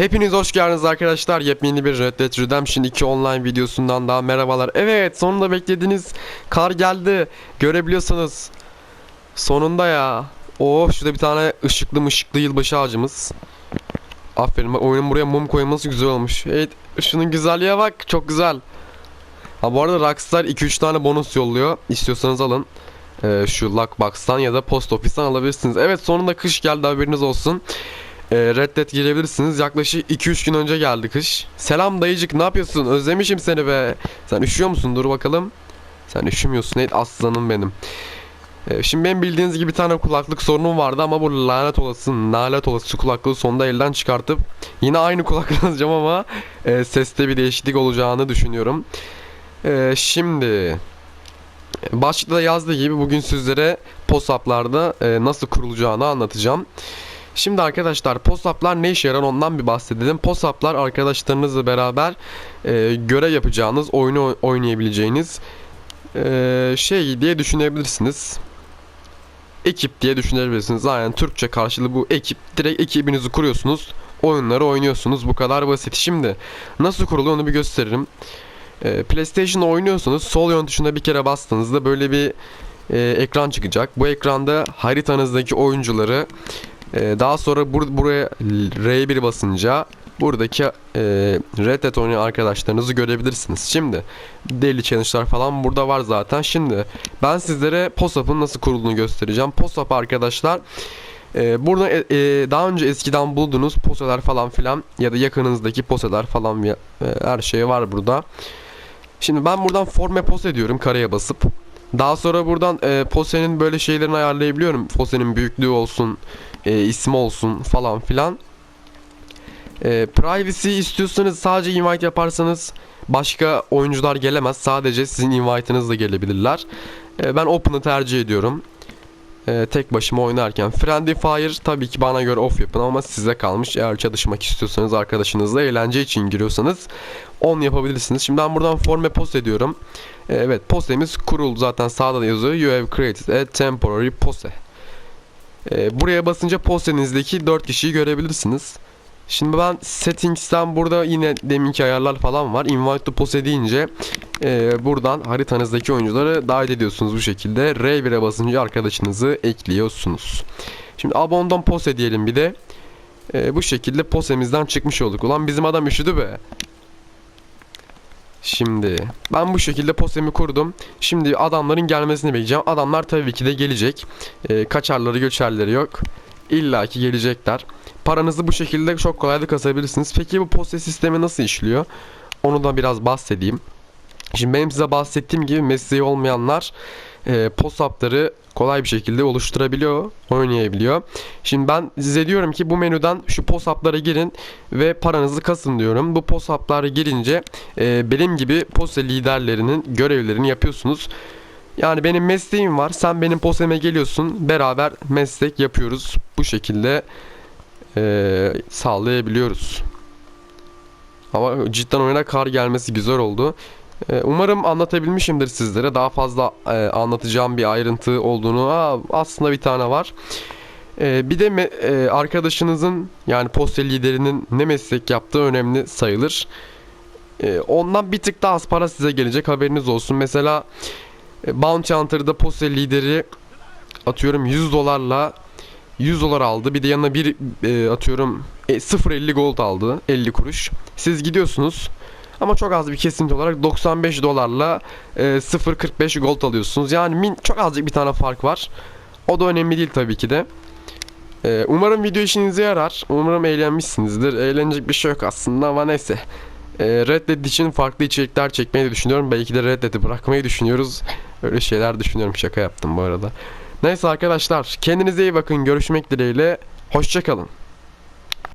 Hepiniz hoş geldiniz arkadaşlar. Yepyeni bir Red Dead Redemption 2 online videosundan daha merhabalar. Evet sonunda beklediğiniz kar geldi. Görebiliyorsunuz. Sonunda ya. Oh şurada bir tane ışıklı mışıklı yılbaşı ağacımız. Aferin bak oyunun buraya mum koyması güzel olmuş. Evet şunun güzelliğe bak çok güzel. Ha bu arada Rockstar 2-3 tane bonus yolluyor. İstiyorsanız alın. Ee, şu Lockbox'tan ya da Post Office'tan alabilirsiniz. Evet sonunda kış geldi haberiniz olsun. Ee, Red Dead. Yaklaşık 2-3 gün önce geldi kış. Selam dayıcık ne yapıyorsun? Özlemişim seni be. Sen üşüyor musun? Dur bakalım. Sen üşümüyorsun. Evet aslanım benim. Ee, şimdi benim bildiğiniz gibi bir tane kulaklık sorunum vardı ama bu lanet olası, lanet olası kulaklığı sonunda elden çıkartıp yine aynı kulaklığı alacağım ama e, seste bir değişiklik olacağını düşünüyorum. Ee, şimdi başlıkta yazdığı gibi bugün sizlere POSAP'larda e, nasıl kurulacağını anlatacağım. Şimdi arkadaşlar POSAP'lar ne işe yarar ondan bir bahsedelim. POSAP'lar arkadaşlarınızla beraber e, görev yapacağınız, oyunu oy- oynayabileceğiniz e, şey diye düşünebilirsiniz. Ekip diye düşünebilirsiniz. Aynen Türkçe karşılığı bu ekip. Direkt ekibinizi kuruyorsunuz. Oyunları oynuyorsunuz. Bu kadar basit. Şimdi nasıl kuruluyor onu bir gösteririm. E, PlayStation oynuyorsunuz. Sol yön tuşuna bir kere bastığınızda böyle bir e, ekran çıkacak. Bu ekranda haritanızdaki oyuncuları ee, daha sonra bur- buraya R1 basınca buradaki e, Red Dead oynayan arkadaşlarınızı görebilirsiniz. Şimdi daily challenge'lar falan burada var zaten. Şimdi ben sizlere POSAP'ın nasıl kurulduğunu göstereceğim. POSAP arkadaşlar e, burada e, e, daha önce eskiden bulduğunuz posalar falan filan ya da yakınınızdaki posalar falan e, her şey var burada. Şimdi ben buradan forme pose diyorum kareye basıp. Daha sonra buradan e, posenin böyle şeylerini ayarlayabiliyorum. Posenin büyüklüğü olsun, e, ismi olsun falan filan. E, privacy istiyorsanız sadece invite yaparsanız başka oyuncular gelemez. Sadece sizin invite'ınızla gelebilirler. E, ben open'ı tercih ediyorum. E, tek başıma oynarken. Friendly Fire tabii ki bana göre off yapın ama size kalmış. Eğer çalışmak istiyorsanız arkadaşınızla eğlence için giriyorsanız on yapabilirsiniz. Şimdi ben buradan forme post ediyorum. E, evet postemiz kuruldu zaten sağda da yazıyor. You have created a temporary pose. Ee, buraya basınca postenizdeki 4 kişiyi görebilirsiniz. Şimdi ben settings'ten burada yine deminki ayarlar falan var. Invite to pose deyince e, buradan haritanızdaki oyuncuları dahil ediyorsunuz bu şekilde. R1'e basınca arkadaşınızı ekliyorsunuz. Şimdi abondan pose diyelim bir de. E, bu şekilde posemizden çıkmış olduk. Ulan bizim adam üşüdü be. Şimdi ben bu şekilde posemi kurdum. Şimdi adamların gelmesini bekleyeceğim. Adamlar tabii ki de gelecek. E, kaçarları göçerleri yok. İlla ki gelecekler. Paranızı bu şekilde çok kolaylıkla kasabilirsiniz. Peki bu posta sistemi nasıl işliyor? Onu da biraz bahsedeyim. Şimdi benim size bahsettiğim gibi mesleği olmayanlar e, POSAP'ları kolay bir şekilde oluşturabiliyor, oynayabiliyor. Şimdi ben size diyorum ki bu menüden şu POSAP'lara girin ve paranızı kasın diyorum. Bu POSAP'lara girince e, benim gibi POSA liderlerinin görevlerini yapıyorsunuz. Yani benim mesleğim var. Sen benim POSEM'e geliyorsun. Beraber meslek yapıyoruz. Bu şekilde e, sağlayabiliyoruz. Ama cidden oyuna kar gelmesi güzel oldu. Ee, Umarım anlatabilmişimdir sizlere. Daha fazla e, anlatacağım bir ayrıntı olduğunu aslında bir tane var. Ee, bir de e, arkadaşınızın yani posta liderinin ne meslek yaptığı önemli sayılır. Ee, ondan bir tık daha az para size gelecek haberiniz olsun. Mesela e, Bounty Hunter'da posta lideri atıyorum 100 dolarla 100 dolar aldı. Bir de yanına bir atıyorum e, 0.50 gold aldı. 50 kuruş. Siz gidiyorsunuz. Ama çok az bir kesinti olarak 95 dolarla e, 0.45 gold alıyorsunuz. Yani min, çok azıcık bir tane fark var. O da önemli değil tabii ki de. E, umarım video işinize yarar. Umarım eğlenmişsinizdir. Eğlenecek bir şey yok aslında ama neyse. E, Red Dead için farklı içerikler çekmeyi de düşünüyorum. Belki de Red Dead'i bırakmayı düşünüyoruz. Öyle şeyler düşünüyorum. Şaka yaptım bu arada. Neyse arkadaşlar kendinize iyi bakın. Görüşmek dileğiyle. Hoşçakalın.